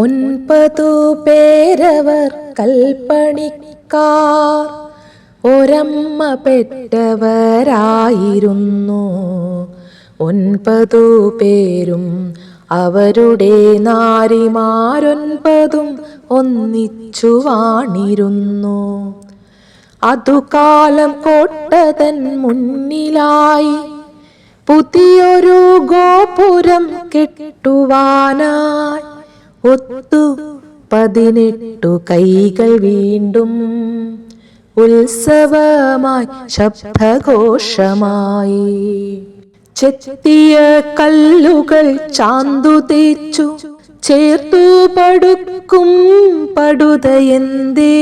ഒൻപതു പേരവർ കൽപ്പണിക്കാർ ഒരമ്മ പെട്ടവരായിരുന്നു ഒൻപതു പേരും അവരുടെ നാരിമാരൊൻപതും ഒന്നിച്ചു വാണിരുന്നു. അതുകാലം കോട്ടതൻ മുന്നിലായി പുതിയൊരു ഗോപുരം കെട്ടുവാനായി. ഒത്തു പതിനെട്ടു കൈകൾ വീണ്ടും ഉത്സവമായി ശബ്ദഘോഷമായി. ചെത്തിയ കല്ലുകൾ ചാന്തു തേച്ചു ചേർത്തു പടുക്കും പടുതയെന്തേ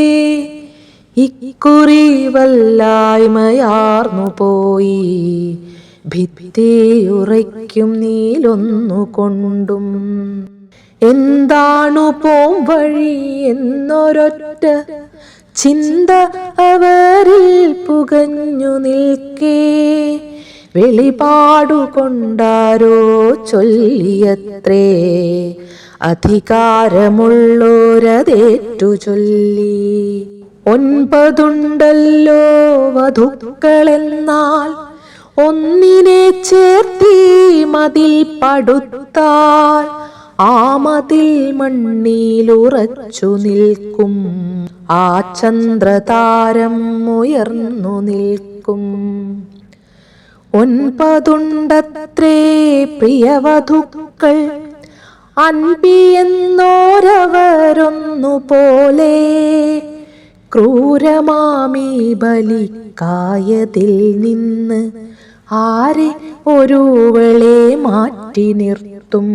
ഇക്കുറി വല്ലായ്മയാർന്നു പോയി ഭിത്തിയുറയ്ക്കും നീലൊന്നു കൊണ്ടും എന്താണു പോം വഴി എന്നൊരൊറ്റ ചിന്ത അവരിൽ പുകഞ്ഞു നിൽക്കേ. വെളിപാടുകൊണ്ടാരോ ചൊല്ലിയത്രേ. അധികാരമുള്ളോരതേറ്റു ചൊല്ലി. ഒൻപതുണ്ടല്ലോ വധുക്കളെന്നാൽ ഒന്നിനെ ചേർത്തി മതിൽ പടുത്താൽ ആ മതിൽ മണ്ണിലുറച്ചു നിൽക്കും. ആ ചന്ദ്രതാരം ഉയർന്നു നിൽക്കും. ഒൻപതുണ്ടത്രേ പ്രിയവധുക്കൾ. അൻപിയെന്നോരവരൊന്നു പോലെ. ക്രൂരമാമി ബലിക്കായതിൽ നിന്ന് ആരെ ഒരുവളെ മാറ്റി നിർത്തും?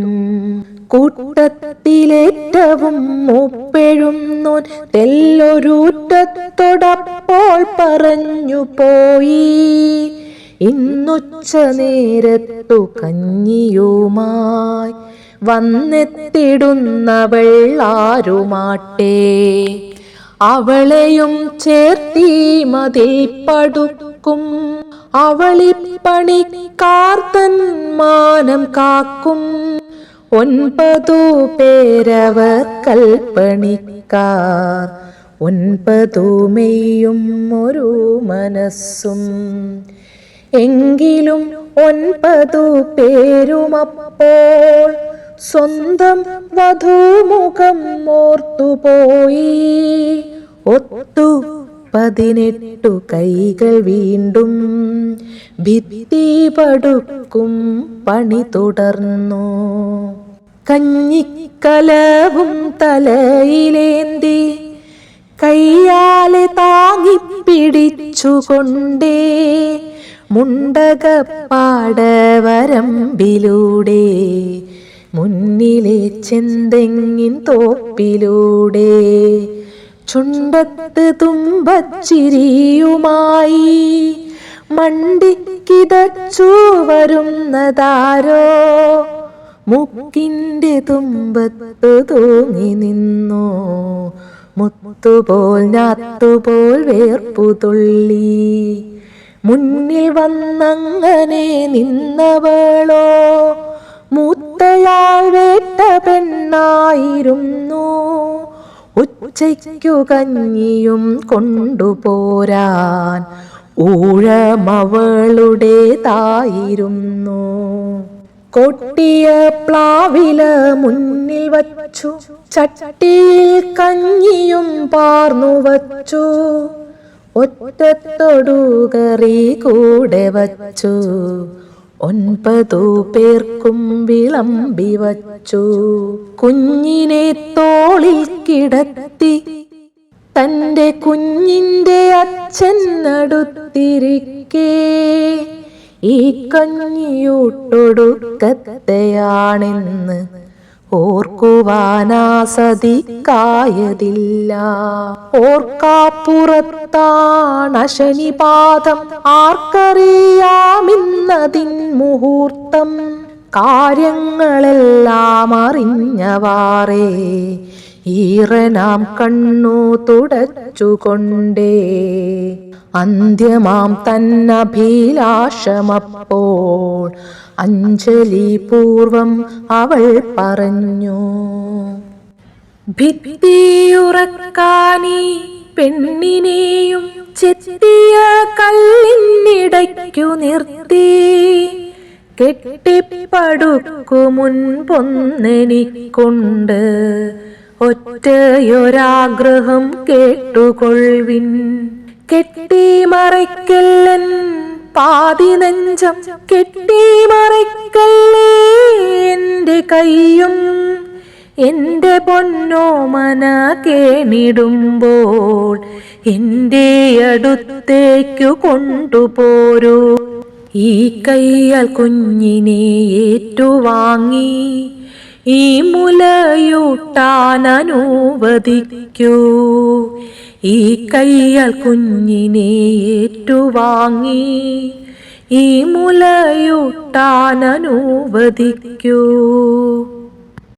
കൂട്ടത്തിലേറ്റവും മൂപ്പെഴുന്നോൻ തെല്ലൊരൂറ്റത്തോടപ്പോൾ പറഞ്ഞു പോയി. ഇന്നുച്ച നേരത്തു കഞ്ഞിയുമായി വന്നെത്തിടുന്നവൾ ആരുമാട്ടേ? അവളെയും ചേർത്തി മതിൽ പടുക്കും. അവളിപ്പണിക്കാർത്തൻ മാനം കാക്കും. ഒൻപതു പേരവർ കൽപ്പണിക്കാർ ഒൻപതു മെയ്യും ഒരു മനസ്സും. എങ്കിലും ഒൻപതു പേരുമപ്പോൾ സ്വന്തം വധുമുഖം ഓർത്തുപോയി. ഒത്തു പതിനെട്ടു കൈകൾ വീണ്ടും ഭിത്തി പടുക്കും പണി തുടർന്നു. കഞ്ഞിക്കലവും തലയിലേന്തി കയ്യാലെ താങ്ങിപ്പിടിച്ചുകൊണ്ടേ മുണ്ടകപ്പാടവരമ്പിലൂടെ മുന്നിലെ ചെന്തെങ്ങിൻ തോപ്പിലൂടെ ചുണ്ടത്ത് തുമ്പച്ചിരിയുമായി മണ്ടിക്കിതച്ചു വരുന്നതാരോ? മുക്കിന്റെ തുമ്പത്ത് തൂങ്ങി നിന്നു. മുത്തുപോൽ ഞാത്തുപോൽ വേർപ്പു തുള്ളി. മുന്നിൽ വന്നങ്ങനെ നിന്നവളോ. മൂത്തയാൾ വേട്ട പെണ്ണായിരുന്നു. ഉച്ചയ്ക്കു കഞ്ഞിയും കൊണ്ടുപോരാൻ ഊഴമവളുടേതായിരുന്നു. കൊട്ടിയ പ്ലാവില മുന്നിൽ വച്ചു ചട്ടിയിൽ കഞ്ഞിയും പാർന്നു വച്ചു ഒറ്റത്തൊടു കറി കൂടെ വച്ചു ഒൻപതു പേർക്കും വിളമ്പി വച്ചു കുഞ്ഞിനെ തോളിൽ കിടത്തി തന്റെ കുഞ്ഞിന്റെ അച്ഛൻ അടുത്തിരിക്കേ ഈ കഞ്ഞിയൂട്ടൊടുക്കത്തെയാണെന്ന് ഓർക്കുവാനാസതിക്കായതില്ല ഓർക്കാപ്പുറത്താണശനിപാദം ആർക്കറിയാമിന്നതിൻ മുഹൂർത്തം. കാര്യങ്ങളെല്ലാം അറിഞ്ഞവാറേ. ഈറനാം കണ്ണു തുടച്ചുകൊണ്ടേ. അന്ത്യമാം തന്നഭിലാഷമപ്പോൾ അഞ്ജലി പൂർവം അവൾ പറഞ്ഞു. ഭിത്തിയുറക്കാനീ പെണ്ണിനെയും ചെത്തിയ കല്ലിനിടയ്ക്കു നിർത്തി. കെട്ടിപ്പടുക്കു മുൻപൊന്നെനിക്കൊണ്ട്. ഒറ്റയൊരാഗ്രഹം കേട്ടുകൊൾവിൻ കെട്ടിമറയ്ക്കല്ലൻ പാതി നെഞ്ചം കെട്ടിമറയ്ക്കല്ലേ എന്റെ കൈയും എന്റെ പൊന്നോമന കേണിടുമ്പോൾ എന്റെ അടുത്തേക്കു കൊണ്ടുപോരൂ. ഈ കയ്യാൽ കുഞ്ഞിനെ ഏറ്റുവാങ്ങി ഈ മുലയൂട്ടാൻ അനുവദിക്കൂ. ഈ കയ്യാൽ കുഞ്ഞിനെ ഏറ്റുവാങ്ങി. ഈ മുലയൂട്ടാൻ അനുവദിക്കൂ.